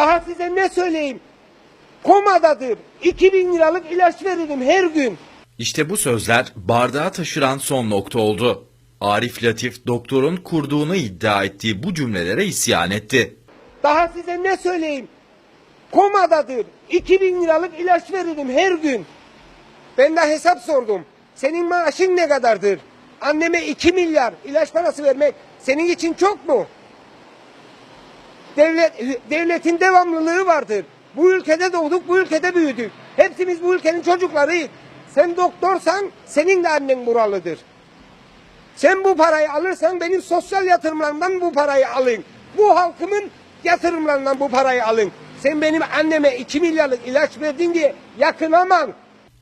Daha size ne söyleyeyim? Komadadır. 2000 liralık ilaç veririm her gün. İşte bu sözler bardağı taşıran son nokta oldu. Arif Latif doktorun kurduğunu iddia ettiği bu cümlelere isyan etti. Daha size ne söyleyeyim? Komadadır. 2000 liralık ilaç veririm her gün. Ben de hesap sordum. Senin maaşın ne kadardır? Anneme 2 milyar ilaç parası vermek senin için çok mu? Devlet, devletin devamlılığı vardır. Bu ülkede doğduk, bu ülkede büyüdük. Hepsimiz bu ülkenin çocuklarıyız. Sen doktorsan senin de annen buralıdır. Sen bu parayı alırsan benim sosyal yatırımlarımdan bu parayı alın. Bu halkımın yatırımlarından bu parayı alın. Sen benim anneme 2 milyarlık ilaç verdin diye yakınamam.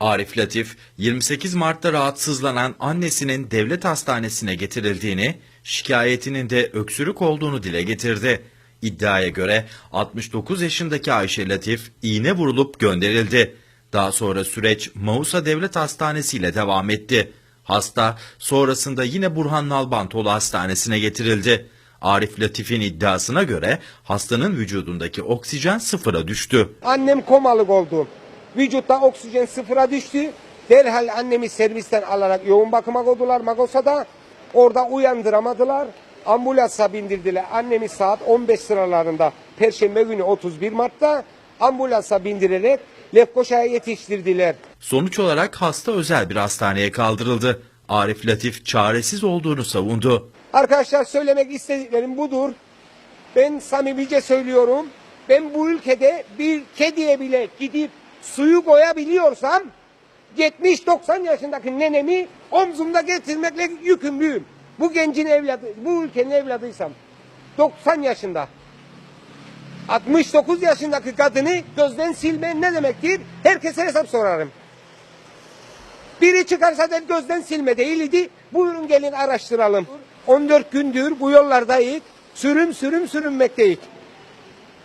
Arif Latif 28 Mart'ta rahatsızlanan annesinin devlet hastanesine getirildiğini, şikayetinin de öksürük olduğunu dile getirdi. İddiaya göre 69 yaşındaki Ayşe Latif iğne vurulup gönderildi. Daha sonra süreç Mausa Devlet Hastanesi ile devam etti. Hasta sonrasında yine Burhan Nalbantoğlu Hastanesi'ne getirildi. Arif Latif'in iddiasına göre hastanın vücudundaki oksijen sıfıra düştü. Annem komalık oldu. Vücutta oksijen sıfıra düştü. Derhal annemi servisten alarak yoğun bakıma koydular Magosa'da. Orada uyandıramadılar. Ambulansa bindirdiler. Annemi saat 15 sıralarında Perşembe günü 31 Mart'ta ambulansa bindirerek Lefkoşa'ya yetiştirdiler. Sonuç olarak hasta özel bir hastaneye kaldırıldı. Arif Latif çaresiz olduğunu savundu. Arkadaşlar söylemek istediklerim budur. Ben samimice söylüyorum. Ben bu ülkede bir kediye bile gidip suyu koyabiliyorsam 70-90 yaşındaki nenemi omzumda getirmekle yükümlüyüm. Bu gencin evladı, bu ülkenin evladıysam 90 yaşında. 69 yaşındaki kadını gözden silme ne demektir? Herkese hesap sorarım. Biri çıkarsa der gözden silme değildi. Buyurun gelin araştıralım. 14 gündür bu yollardayız. Sürüm sürüm sürünmekteyiz.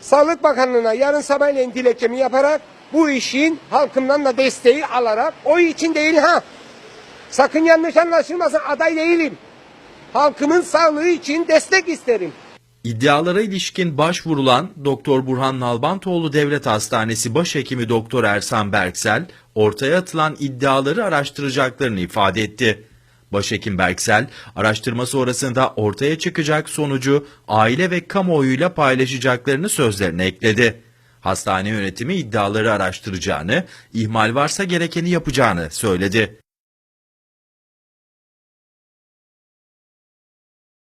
Sağlık Bakanlığı'na yarın sabahleyin dilekçemi yaparak bu işin halkımdan da desteği alarak o için değil ha. Sakın yanlış anlaşılmasın aday değilim. Halkımın sağlığı için destek isterim. İddialara ilişkin başvurulan Doktor Burhan Nalbantoğlu Devlet Hastanesi Başhekimi Doktor Ersan Berksel, ortaya atılan iddiaları araştıracaklarını ifade etti. Başhekim Berksel, araştırma sonrasında ortaya çıkacak sonucu aile ve kamuoyuyla paylaşacaklarını sözlerine ekledi. Hastane yönetimi iddiaları araştıracağını, ihmal varsa gerekeni yapacağını söyledi.